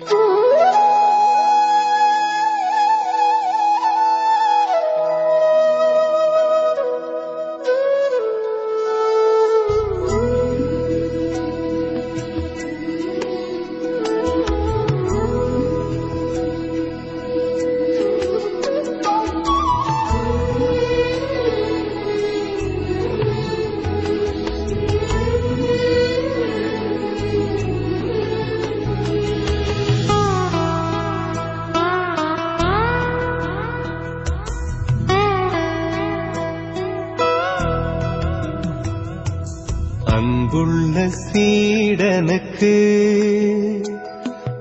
அன்புள்ள சீடனுக்கு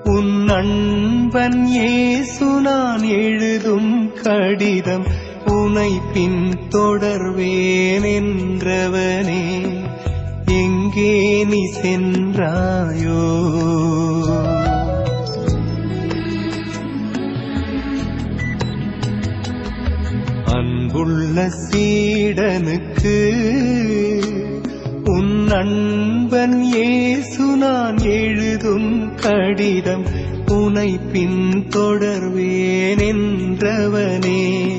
உன் அன்பன் ஏசு நான் எழுதும் கடிதம் உனை பின் தொடர்வேன் என்றவனே எங்கே நீ சென்றாயோ? அன்புள்ள சீடனுக்கு நண்பன் ஏசு நான் எழுதும் கடிதம் உனை பின் தொடர்வேன் என்றவனே.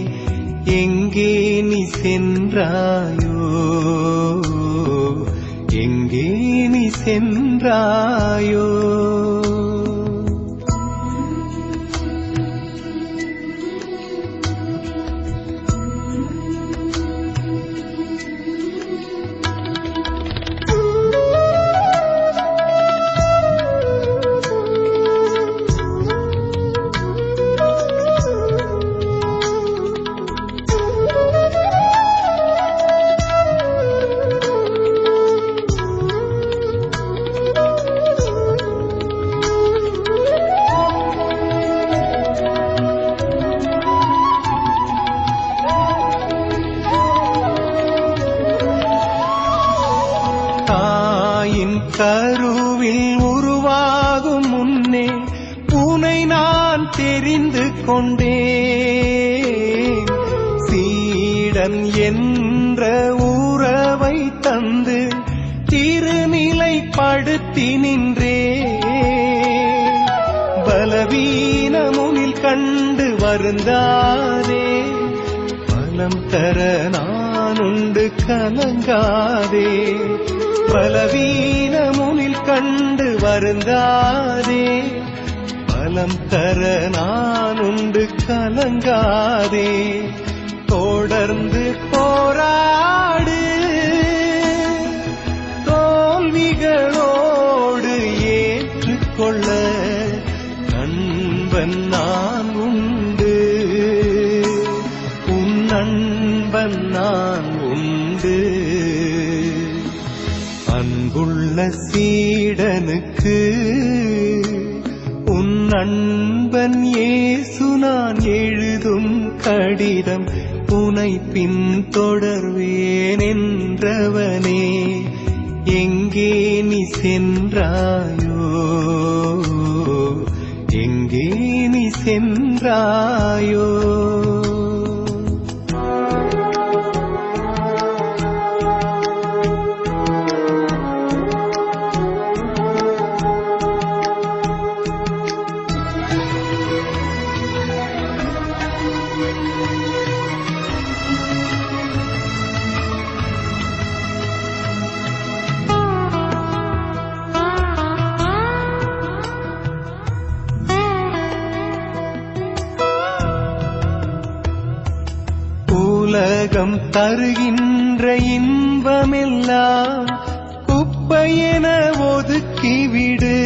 எங்கே நீ சென்றாயோ? எங்கே நீ சென்றாய்? கருவில் உருவாகும் முன்னே உனை நான் தெரிந்து கொண்டேன். சீடன் என்ற உறவை தந்து திருநிலைப்படுத்தி நின்றே பலவீனமுனில் கண்டு வருந்தாதே. பலம் தர நான் உண்டு கலங்காதே பலவீனமுனில் கண்டு வருந்தாதே. பலம் தர நான் உண்டு கலங்காதே. தொடர்ந்து போராடு. தோல்விகளோடு ஏற்றுக்கொள்ள நான் உண்டு. அன்புள்ள சீடனுக்கு உன் அன்பன் ஏசு நான் எழுதும் கடிதம் உனை பின் தொடர்வேன் என்றவனே எங்கே நீ சென்றாயோ எங்கே நீ சென்றாயோ உலகம் தருகின்ற இன்பமெல்லாம் குப்பையென ஒதுக்கிவிடு.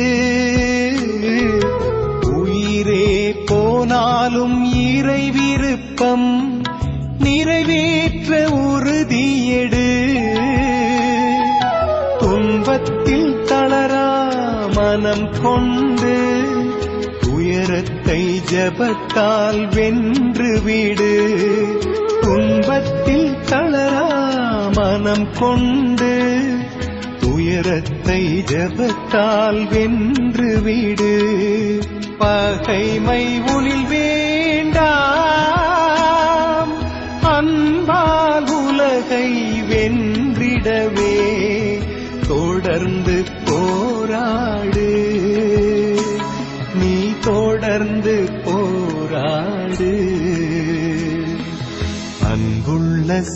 உயிரே போனாலும் இறை விருப்பம் நிறைவேற்ற உறுதியெடு. துன்பத்தில் தளரா மனம் கொண்டு உயரத்தை ஜபத்தால் வென்று மனம் கொண்டு துயரத்தை ஜபத்தால் வென்று விடு. பகைமை உனில்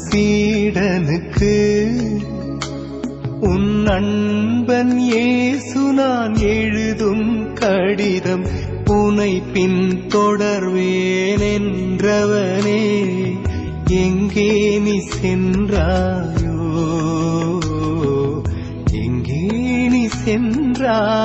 சீடனுக்கு உன் அன்பன் ஏசு நான் எழுதும் கடிதம் உனை பின் தொடர்வேன் என்றவனே எங்கே நீ சென்றாயோ எங்கே நீ சென்றாயோ?